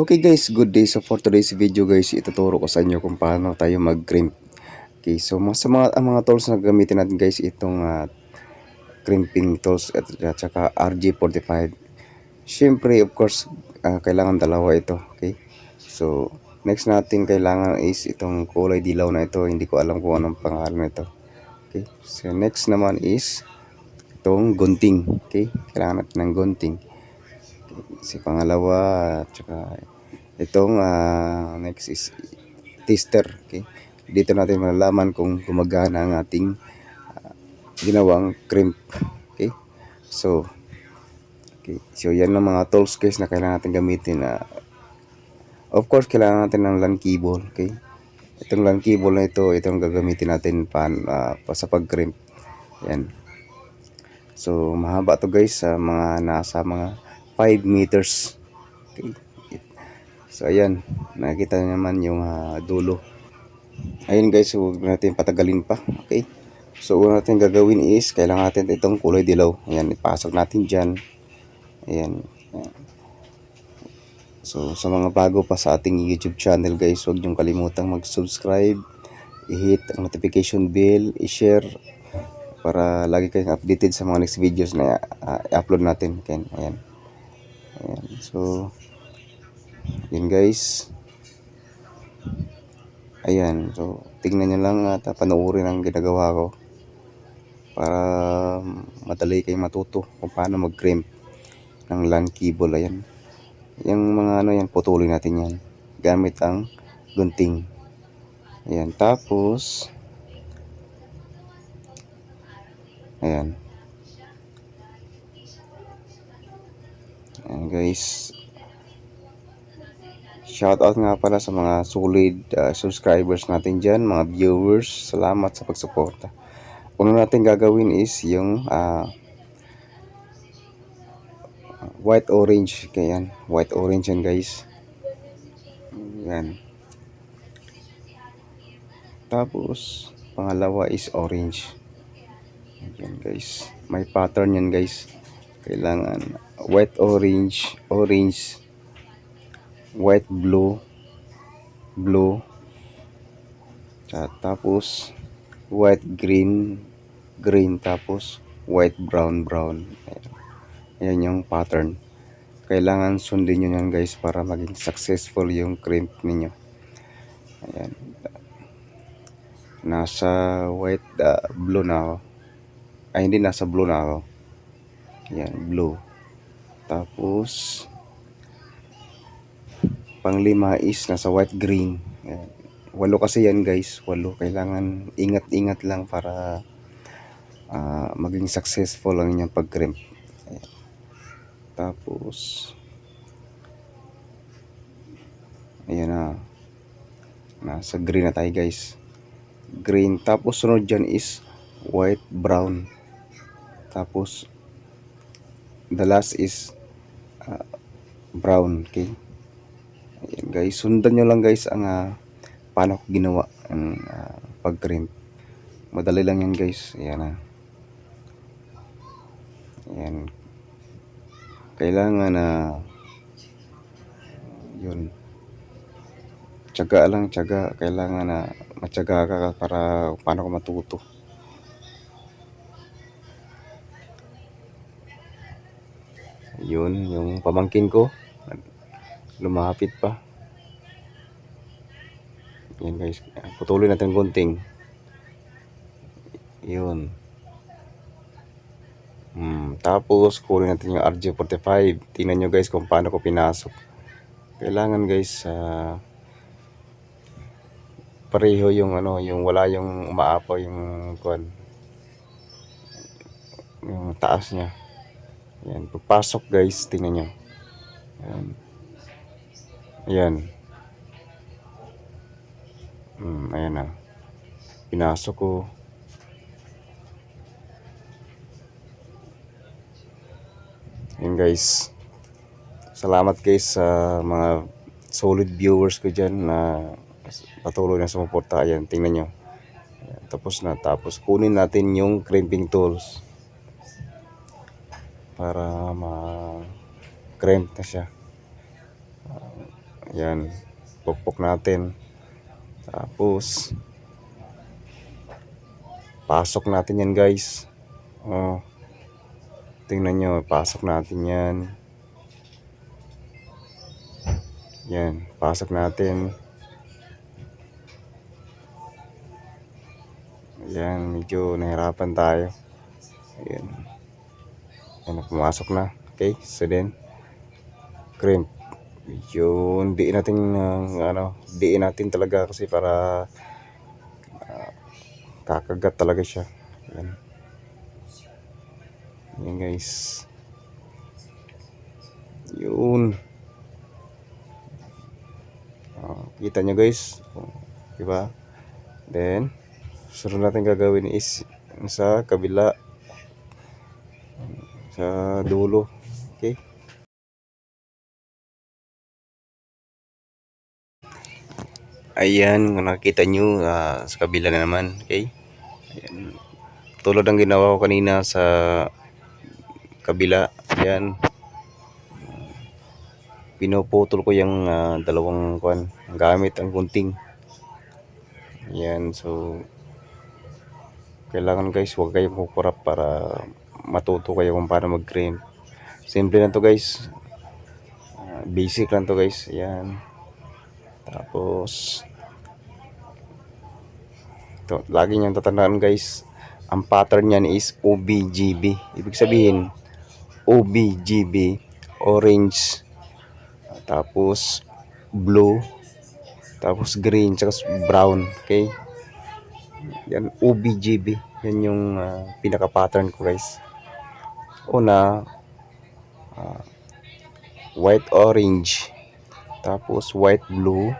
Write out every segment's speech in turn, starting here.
Okay guys, good day. So for today's video guys, ituturo ko sa inyo kung paano tayo mag-crimp. Okay, so mga, sa mga, ang mga tools na gamitin natin guys, itong ah, crimping tools at, at saka RG45. Siyempre, of course, ah, kailangan dalawa ito. Okay, so next natin kailangan is itong kulay dilaw na ito. Hindi ko alam kung anong pangalan nito. Okay, so next naman is itong gunting. Okay, kailangan natin ng gunting si pangalawa at saka itong ah, next is tester okay? Dito natin malalaman kung gumagana ang ating ah, ginawang crimp okay? So okay so yan ang mga tools guys na kailangan natin gamitin na of course kailangan natin ng LAN cable okay? Itong LAN cable na ito itong gagamitin natin ah, pa sa pag crimp yan. So mahaba to guys sa mga nasa mga 5 meters. So ayan, nakita naman yung ah, dulo. Ayun guys, huwag natin patagalin pa. Okay. So una natin gagawin is, kailangan natin itong kulay dilaw. Ayan, ipasok natin dyan. Ayan. Ayan. So sa mga bago pa sa ating YouTube channel guys, huwag niyong kalimutang mag-subscribe, i-hit ang notification bell, i-share para lagi kayong updated sa mga next videos na ah, i-upload natin. Okay. Ayan. Ayan. So, yun guys. Ayan. So, tingnan nyo lang at panoorin ang ginagawa ko. Para madali kayong matuto kung paano mag-crimp ng LAN cable. Ayan. Yung mga ano yan, putulin natin yan. Gamit ang gunting. Ayan. Tapos, ayan. Ayan guys. Shoutout nga pala sa mga solid uh, subscribers natin dyan, mga viewers. Salamat sa pagsuporta. Una natin gagawin is yung uh, white orange. Kaya yan, white orange yan guys. Yan. Tapos, pangalawa is orange. Yan guys. May pattern yan guys. Kailangan white orange, orange, white blue, blue, at tapos white green, green, tapos white brown, brown. Ayan yung pattern. Kailangan sundin nyo yan guys para maging successful yung crimp ninyo. Ayan. Nasa white, uh, blue na ako. Ay, hindi, nasa blue na ako. Ayan, blue. Tapos, panglima is nasa white green. Walo kasi yan guys, walo. Kailangan ingat-ingat lang para ah, maging successful ang inyong pag-crimp. Tapos, ayan na. Nasa green na tayo guys. Green. Tapos sunod dyan is white, brown. Tapos, the last is uh, brown okay? Ayan, guys. Sundan nyo lang guys ang uh, paano ko ginawa ang uh, pag crimp madali lang yan guys. Ayan na ayan. Kailangan na uh, yun. Tiyaga lang tiyaga. Kailangan na uh, matyaga ka para paano ko matuto yun yung pamangkin ko. Lumapit pa. Yan guys. Putulin natin gunting yun. Hmm, tapos kunin natin yung RJ45 tingnan nyo guys kung paano ko pinasok. Kailangan guys uh, pareho yung ano yung wala yung umaapaw yung kuan yung taas niya Ayan, pagpasok guys, tingnan nyo. Ayan. Ayan. Hmm, ayan na. Pinasok ko. Ayan guys. Salamat guys sa mga solid viewers ko dyan na patuloy na sumuporta. Ayan, tingnan nyo. Ayan, tapos na. Tapos kunin natin yung crimping tools para ma-cramp na siya. Uh. Pukpok natin. Tapos, pasok natin yan guys. Oh. Tingnan nyo, pasok natin yan. Yan, pasok natin. Ayan, medyo nahirapan tayo. Ayan. Ayan, pumasok na. Okay, so then, crimp. Medyo diin natin, uh, ano, diin natin talaga kasi para uh, kakagat talaga siya. Ayan. Ayan guys. Yun. Ah, kita nyo guys. Diba? Then, sunod natin gagawin is sa kabila. Sa dulo. Okay? Ayan, kung nakikita nyo ah, sa kabila na naman. Okay? Ayan. Tulad ng ginawa ko kanina sa kabila. Ayan. Pinuputol ko yung ah, dalawang kwan, gamit ang gunting. Ayan, so kailangan guys, huwag kayong kukurap para matuto kayo kung paano mag-crimp. Simple lang to guys. Ah, basic lang to guys. Ayan. Tapos, to, lagi niyong tatandaan guys, ang pattern niyan is OBGB. Ibig sabihin, OBGB, orange, tapos blue, tapos green, tsaka brown. Okay? Yan, OBGB. Yan yung ah, pinaka-pattern ko guys. Una, ah, white orange, tapos white blue,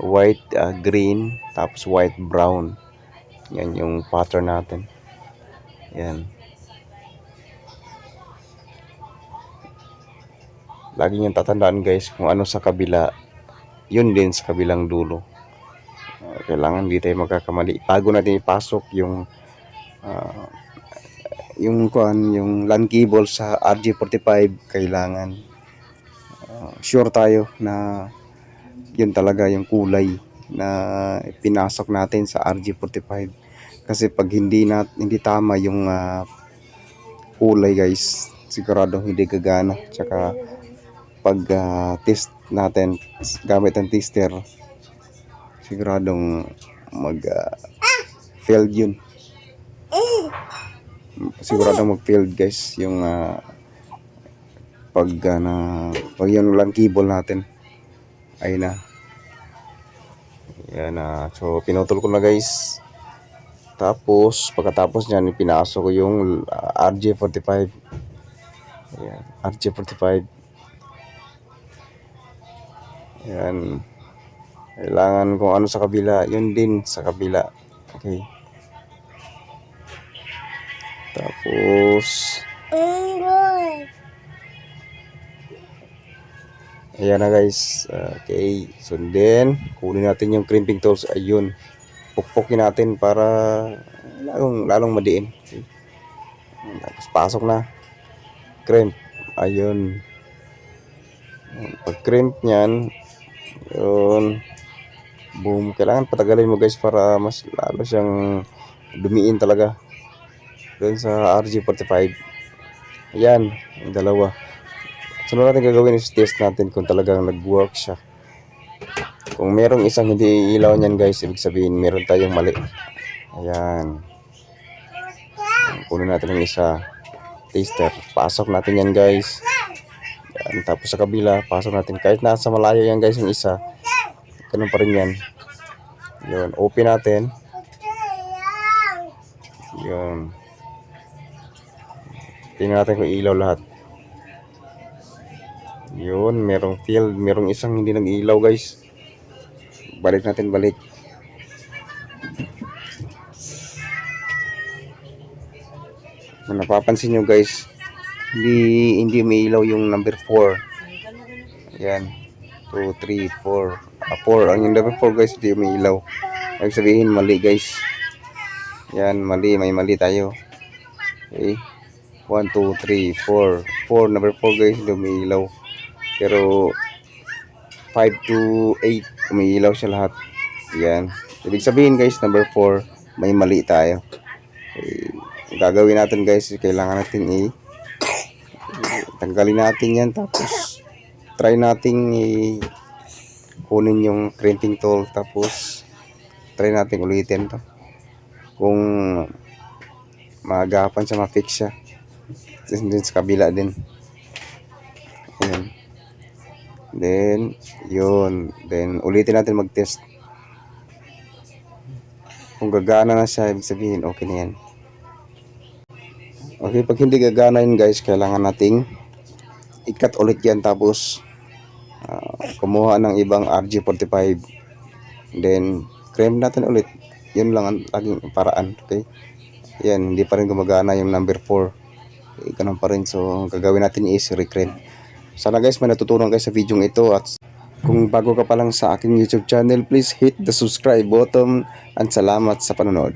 white ah, green, tapos white brown. Yan yung pattern natin. Yan. Lagi niyong tatandaan guys kung ano sa kabila, yun din sa kabilang dulo. Ah, kailangan hindi tayo magkakamali. Bago natin ipasok yung ah, yung kuan, yung LAN cable sa RG45 kailangan ah, sure tayo na yun talaga yung kulay na pinasok natin sa RG45 kasi pag hindi na hindi tama yung ah, kulay guys sigurado hindi gagana. Tsaka pag ah, test natin gamit ang tester siguradong mag ah, failed yun siguradong mag failed guys yung ah, pag ah, na pag yun lang cable natin. Ay na. Yan na. So pinutol ko na guys. Tapos pagkatapos niyan pinasok ko yung ah, RJ45 yan RJ45 yan kailangan kung ano sa kabila. Yun din sa kabila. Okay tapos Ayan na guys. Okay. Then, kunin natin yung crimping tools. Ayun. Pukpukin natin para lalong, lalong madiin. Okay. Tapos pasok na. Crimp. Ayun. Pag crimp niyan, yun. Boom. Kailangan patagalin mo guys para mas lalo siyang dumiin talaga. Doon sa RG45. Ayan. Yung dalawa. Sunod natin gagawin is test natin kung talagang nag-work siya. Kung merong isang hindi ilaw niyan guys, ibig sabihin meron tayong mali. Ayan. Kunin natin yung isa. Taster. Pasok natin yan guys. Yan. Tapos sa kabila, pasok natin. Kahit nasa malayo yan guys yung isa. Ganun pa rin yan. Yun. Open natin. Yun. Tingnan natin kung ilaw lahat. Yun, merong field, merong isang hindi nag-ilaw guys. Balik natin balik. Kung napapansin nyo guys, hindi hindi may ilaw yung number 4. Yan. 2, 3, 4. Ah, 4. Ang yung number 4 guys, hindi may ilaw. Ibig sabihin, mali guys. Yan, mali. May mali tayo. Okay. 1, 2, 3, 4. 4, number 4 guys, hindi may ilaw. Pero 5 to 8, umiilaw siya lahat. Yan. Ibig sabihin guys, number 4, may mali tayo. Eh, gagawin natin guys, kailangan natin i tanggalin natin yan tapos try nating i kunin yung crimping tool tapos try natin ulitin to kung maagapan siya ma-fix siya Then, sa kabila din. Ayan. then yun. Then ulitin natin mag-test. Kung gagana na siya ibig sabihin okay na yan. Okay pag hindi gagana yun guys kailangan nating ikat ulit yan tapos ah, kumuha ng ibang RG45 then cream natin ulit. Yun lang ang laging paraan okay? Yan hindi pa rin gumagana yung number 4 eh, ganun pa rin. So ang gagawin natin is recream sana guys may natutunan guys sa video ito. At kung bago ka pa lang sa aking YouTube channel please hit the subscribe button. And salamat sa panonood